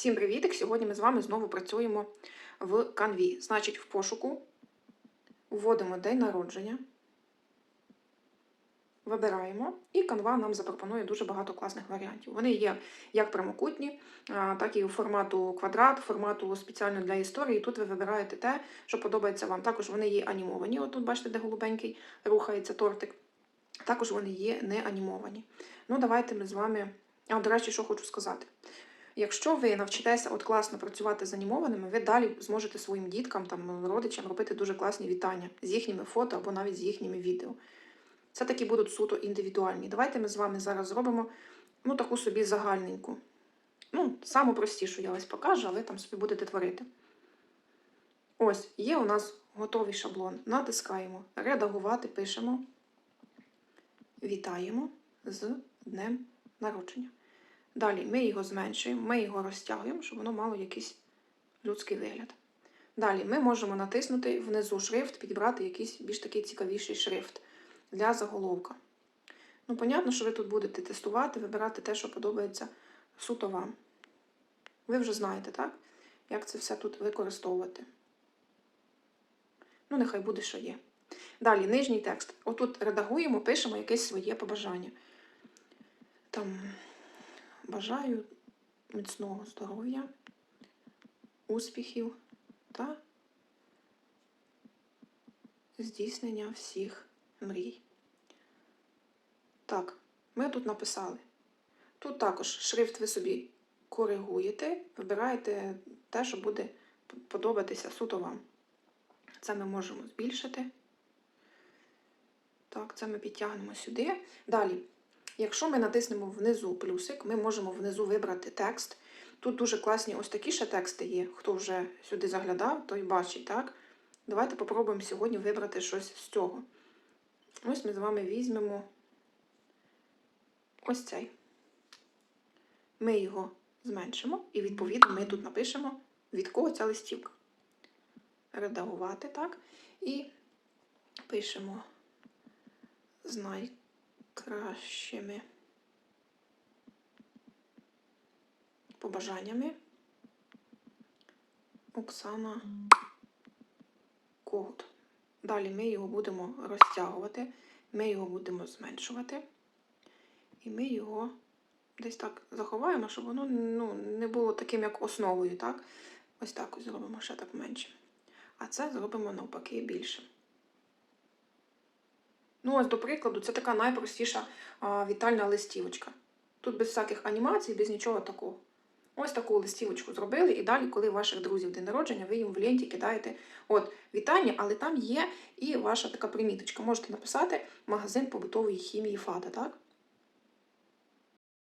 Всім привітик! Сьогодні ми з вами знову працюємо в канві. Значить, в пошуку вводимо день народження, вибираємо, і канва нам запропонує дуже багато класних варіантів. Вони є як прямокутні, так і у формату квадрат, формату спеціально для історії. Тут ви вибираєте те, що подобається вам. Також вони є анімовані. От тут бачите, де голубенький рухається тортик. Також вони є не анімовані. Ну, давайте ми з вами. А, до речі, що хочу сказати. Якщо ви навчитеся от класно працювати з анімованими, ви далі зможете своїм діткам, там, родичам робити дуже класні вітання з їхніми фото або навіть з їхніми відео. Це такі будуть суто індивідуальні. Давайте ми з вами зараз зробимо ну, таку собі загальненьку. Ну, саму простішу я ось покажу, а ви там собі будете творити. Ось, є у нас готовий шаблон. Натискаємо Редагувати, пишемо. Вітаємо з днем народження. Далі ми його зменшуємо, ми його розтягуємо, щоб воно мало якийсь людський вигляд. Далі ми можемо натиснути внизу шрифт, підібрати якийсь більш такий цікавіший шрифт для заголовка. Ну, понятно, що ви тут будете тестувати, вибирати те, що подобається суто вам. Ви вже знаєте, так? Як це все тут використовувати. Ну, нехай буде, що є. Далі, нижній текст. Отут редагуємо, пишемо якесь своє побажання. Там бажаю міцного здоров'я, успіхів та здійснення всіх мрій. Так, ми тут написали. Тут також шрифт ви собі коригуєте, вибираєте те, що буде подобатися суто вам. Це ми можемо збільшити. Так, це ми підтягнемо сюди. Далі, якщо ми натиснемо внизу плюсик, ми можемо внизу вибрати текст. Тут дуже класні ось такі ще тексти є. Хто вже сюди заглядав, той бачить, так? Давайте попробуємо сьогодні вибрати щось з цього. Ось ми з вами візьмемо ось цей. Ми його зменшимо, і, відповідно, ми тут напишемо, від кого ця листівка. Редагувати, так? І пишемо з найкращими побажаннями Оксана Когут. Далі ми його будемо розтягувати, ми його будемо зменшувати, і ми його десь так заховаємо, щоб воно ну, не було таким, як основою. так? Ось так ось зробимо ще так менше. А це зробимо навпаки більше. Ну, ось, до прикладу, це така найпростіша а, вітальна листівочка. Тут без всяких анімацій, без нічого такого. Ось таку листівочку зробили, і далі, коли ваших друзів день народження, ви їм в ленті кидаєте от вітання, але там є і ваша така приміточка. Можете написати магазин побутової хімії Фата, так?